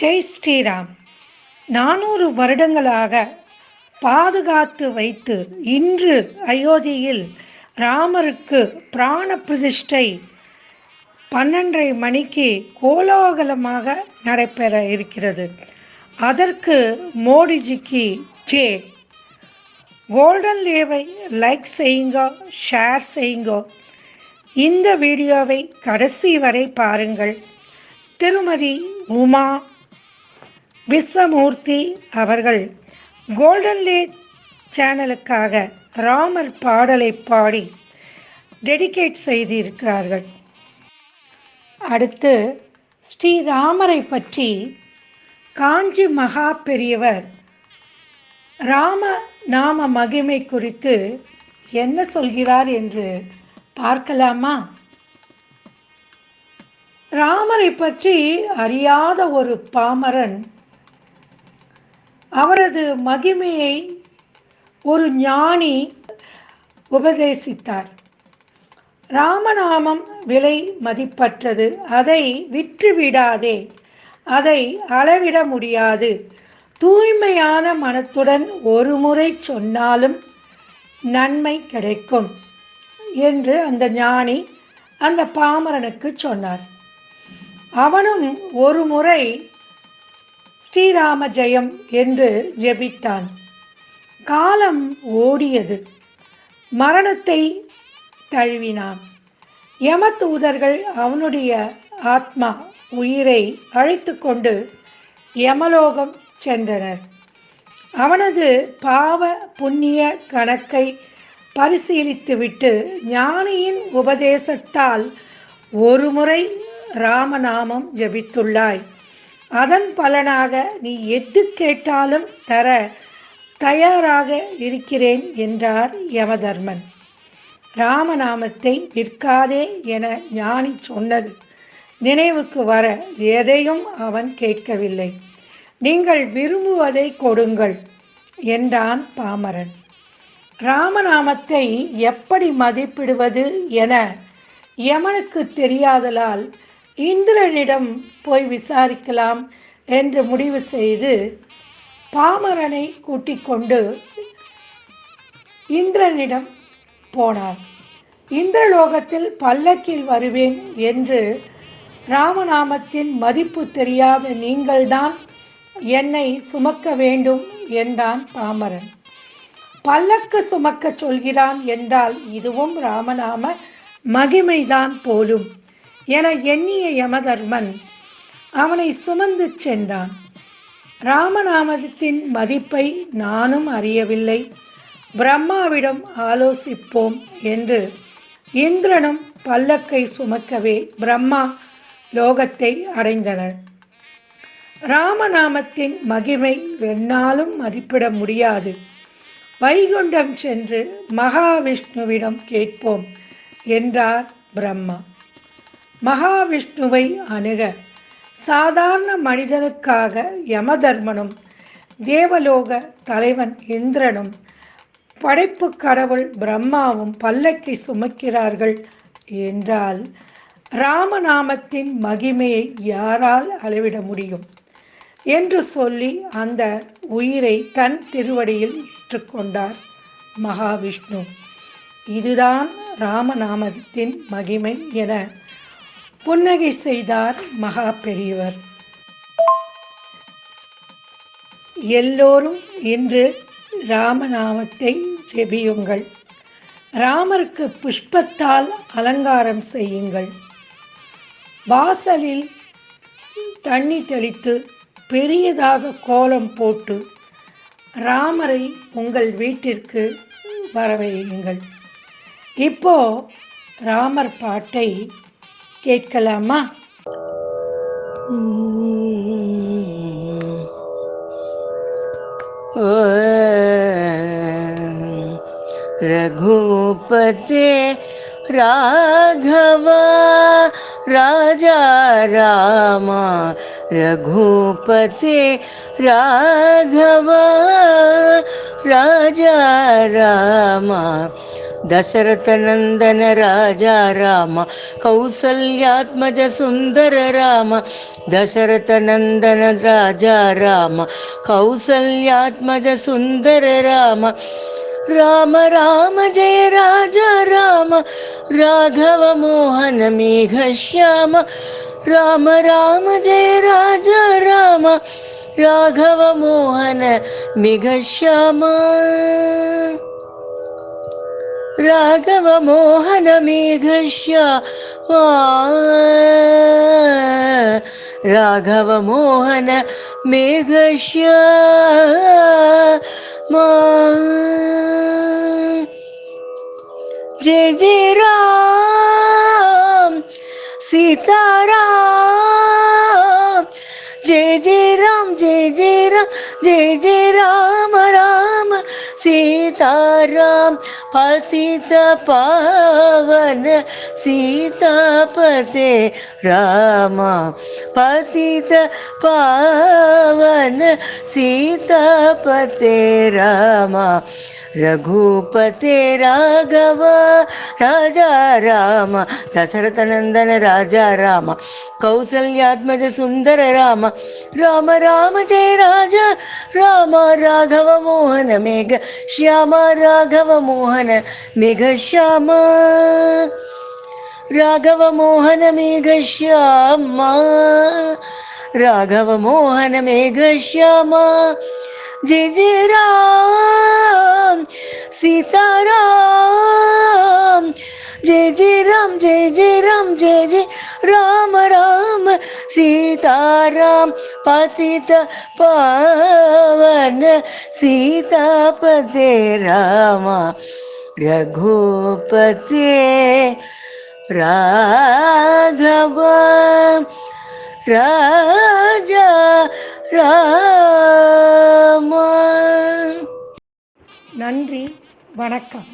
ஜெய் ஸ்ரீராம். நானூறு வருடங்களாக பாதுகாத்து வைத்து இன்று அயோத்தியில் ராமருக்கு பிராண பிரதிஷ்டை பன்னெண்டரை மணிக்கு கோலாகலமாக நடைபெற இருக்கிறது. அதற்கு மோடிஜிக்கு ஜே. கோல்டன் லேவை லைக் செய்யுங்க ஷேர் செய்யுங்க. இந்த வீடியோவை கடைசி வரை பாருங்கள். திருமதி உமா விஸ்வமூர்த்தி அவர்கள் கோல்டன் லே சேனலுக்காக ராமர் பாடலை பாடி டெடிகேட் செய்திருக்கிறார்கள். அடுத்து ஸ்ரீராமரை பற்றி காஞ்சி மகா பெரியவர் ராம நாம மகிமை குறித்து என்ன சொல்கிறார் என்று பார்க்கலாமா? ராமரை பற்றி அறியாத ஒரு பாமரன் அவரது மகிமையை ஒரு ஞானி உபதேசித்தார். ராமநாமம் விலை மதிப்பற்றது. அதை விற்றுவிடாதே. அதை அளவிட முடியாது. தூய்மையான மனத்துடன் ஒரு முறை சொன்னாலும் நன்மை கிடைக்கும் என்று அந்த ஞானி அந்த பாமரனுக்கு சொன்னார். அவனும் ஒரு முறை ஸ்ரீராம ஜெயம் என்று ஜெபித்தான். காலம் ஓடியது. மரணத்தை தழுவினான். யமதூதர்கள் அவனுடைய ஆத்மா உயிரை அழைத்து கொண்டு யமலோகம் சென்றனர். அவனது பாவ புண்ணிய கணக்கை பரிசீலித்துவிட்டு ஞானியின் உபதேசத்தால் ஒருமுறை ராமநாமம் ஜபித்துள்ளாய். அதன் பலனாக நீ எது கேட்டாலும் தர தயாராக இருக்கிறேன் என்றார் யமதர்மன். ராமநாமத்தை விற்காதே என ஞானி சொன்னது. நினைவுக்கு வர எதையும் அவன் கேட்கவில்லை. நீங்கள் விரும்புவதை கொடுங்கள் என்றான் பாமரன். ராமநாமத்தை எப்படி மதிப்பிடுவது என யமனுக்கு தெரியாதலால் இந்திரனிடம் போய் விசாரிக்கலாம் என்று முடிவு செய்து பாமரனை கூட்டிக் கொண்டு இந்திரனிடம் போனார். இந்திரலோகத்தில் பல்லக்கில் வருவேன் என்று ராமநாமத்தின் மதிப்பு தெரியாத நீங்கள்தான் என்னை சுமக்க வேண்டும் என்றான் பாமரன். பல்லக்கு சுமக்க சொல்கிறான் என்றால் இதுவும் ராமநாம மகிமைதான் போலும். என எண்ணிய யமதர்மன் அவனை சுமந்து சென்றான். ராமநாமத்தின் மதிப்பை நானும் அறியவில்லை. பிரம்மாவிடம் ஆலோசிப்போம் என்று இந்திரனும் பல்லக்கை சுமக்கவே பிரம்மா லோகத்தை அடைந்தனர். ராமநாமத்தின் மகிமை வெண்ணாலும் மதிப்பிட முடியாது. வைகுண்டம் சென்று மகாவிஷ்ணுவிடம் கேட்போம் என்றார் பிரம்மா. மகாவிஷ்ணுவை அணுக. சாதாரண மனிதனுக்காக யமதர்மனும் தேவலோக தலைவன் இந்திரனும் படைப்பு கடவுள் பிரம்மாவும் பல்லக்கை சுமக்கிறார்கள் என்றால் ராமநாமத்தின் மகிமையை யாரால் அளவிட முடியும்? என்று சொல்லி அந்த உயிரை தன் திருவடியில் ஏற்றுக்கொண்டார் மகாவிஷ்ணு. இதுதான் ராமநாமத்தின் மகிமை என புன்னகை செய்தார் மகா பெரியவர். எல்லோரும் இன்று ராமநாமத்தை ஜெபியுங்கள். ராமருக்கு புஷ்பத்தால் அலங்காரம் செய்யுங்கள். வாசலில் தண்ணி தெளித்து பெரியதாக கோலம் போட்டு ராமரை உங்கள் வீட்டிற்கு வரவையுங்கள். இப்போ ராமர் பாட்டை கேட்கலாமா रघुपते राघव राजा राम रघुपते राघव राजा राम दशरथनन्दन राजा राम कौसल्यात्मज सुन्दर राम दशरथनन्दन राजा राम कौसल्यात्मज सुन्दर राम। राम राम जय राजा राम। राघव मोहन मेघ श्याम। राम राम जय राजा राम। राघव मोहन मेघ श्याम राघव मोहन मेघ श्याम राघव मोहन मेघ श्याम जय जय राम, सीताराम। जय जय राम, जय जय राम, जय जय राम राम, सीताराम। पतित पावन सीतापते राम पतित पावन सीतापते राम रघुपते राघव राजा राम दशरथनन्दन राजा राम कौसल्यात्मज सुन्दर राम राम राम जय राजा राम राघव मोहन मेघ श्याम राघव मोहन मेघ श्याम राघव मोहन मेघ श्याम राघव मोहन मेघ श्याम जय जय राम सीताराम जय जय राम जय जय राम जय जय राम राम सीताराम पतित पावन सीतापते राम रघुपते राघव राजा राम நன்றி வணக்கம்